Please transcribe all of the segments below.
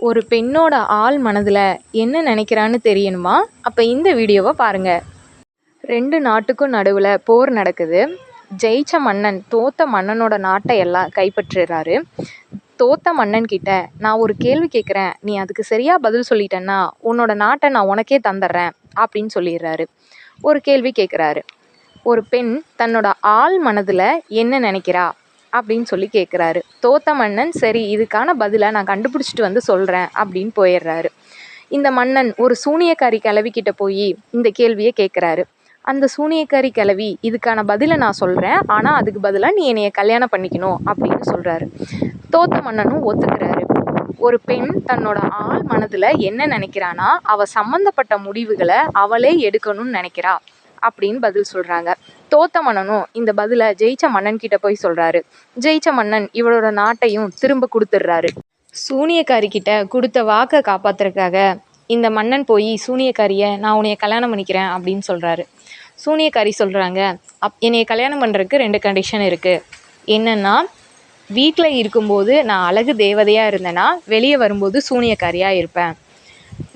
ஒரு பெண்ணோட ஆள் மனதில் என்ன நினைக்கிறான்னு தெரியணுமா? அப்போ இந்த வீடியோவை பாருங்கள் ரெண்டு நாட்டுக்கும் நடுவில் போர் நடக்குது. ஜெயிச்ச மன்னன் தோத்த மன்னனோட நாட்டை எல்லாம் கைப்பற்றுறாரு. தோத்த மன்னன் கிட்ட நான் ஒரு கேள்வி கேட்குறேன் நீ அதுக்கு சரியாக பதில் சொல்லிட்டேன்னா உன்னோட நாட்டை நான் உனக்கே தந்துடுறேன் அப்படின்னு சொல்லிடுறாரு. ஒரு கேள்வி கேட்குறாரு ஒரு பெண் தன்னோட ஆள் மனதில் என்ன நினைக்கிறா? அப்படின்னு சொல்லி கேட்குறாரு தோத்த மன்னன் சரி இதுக்கான பதிலை நான் கண்டுபிடிச்சிட்டு வந்து சொல்கிறேன் அப்படின்னு போயிடுறாரு. இந்த மன்னன் ஒரு சூனியக்காரி கிளவிக்கிட்ட போய் இந்த கேள்வியை கேட்குறாரு அந்த சூனியக்காரி கிளவி இதுக்கான பதிலை நான் சொல்கிறேன் ஆனால் அதுக்கு பதிலாக நீ என்னைய கல்யாணம் பண்ணிக்கணும் அப்படின்னு சொல்கிறாரு தோத்த மன்னனும் ஒத்துக்கிறாரு. ஒரு பெண் தன்னோட ஆள் மனதில் என்ன நினைக்கிறானா அவள் சம்மந்தப்பட்ட முடிவுகளை அவளே எடுக்கணும்னு நினைக்கிறா. அப்படின்னு பதில் சொல்கிறாங்க தோத்த மன்னனும் இந்த பதிலை ஜெயிச்ச மன்னன் கிட்ட போய் சொல்கிறாரு ஜெயிச்ச மன்னன் இவளோட நாட்டையும் திரும்ப கொடுத்துட்றாரு. சூனியக்காரி கிட்ட கொடுத்த வாக்கை காப்பாத்துறதுக்காக இந்த மன்னன் போய் சூனியக்காரியை நான் உன்னைய கல்யாணம் பண்ணிக்கிறேன் அப்படின்னு சொல்கிறாரு சூனியக்காரி சொல்கிறாங்க அப் என்னைய கல்யாணம் பண்ணுறதுக்கு ரெண்டு கண்டிஷன் இருக்குது என்னென்னா வீட்டில் இருக்கும்போது நான் அழகு தேவதையாக இருந்தேன்னா வெளியே வரும்போது சூனியக்காரியாக இருப்பேன்.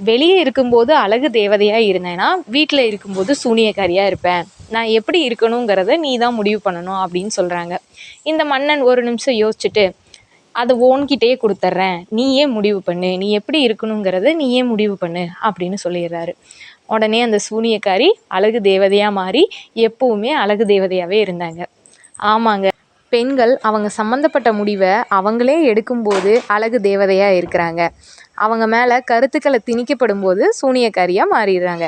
வெளியே இருக்கும்போது அழகு தேவதையாக இருந்தேன்னா வீட்டில் இருக்கும்போது சூனியக்காரியாக இருப்பேன். நான் எப்படி இருக்கணுங்கிறத நீ தான் முடிவு பண்ணணும் அப்படின்னு சொல்கிறாங்க இந்த மன்னன் ஒரு நிமிஷம் யோசிச்சுட்டு அதை ஓன்கிட்டயே கொடுத்துட்றேன் நீயே முடிவு பண்ணு. நீ எப்படி இருக்கணுங்கிறத நீயே முடிவு பண்ணு அப்படின்னு சொல்லிடுறாரு. உடனே அந்த சூனியக்காரி அழகு தேவதையாக மாறி எப்போவுமே அழகு தேவதையாகவே இருந்தாங்க. ஆமாங்க பெண்கள் அவங்க சம்மந்தப்பட்ட முடிவை அவங்களே எடுக்கும்போது அழகு தேவதையாக இருக்கிறாங்க. அவங்க மேலே கருத்துக்களை திணிக்கப்படும் போது சூனியக்காரியாக மாறிடுறாங்க.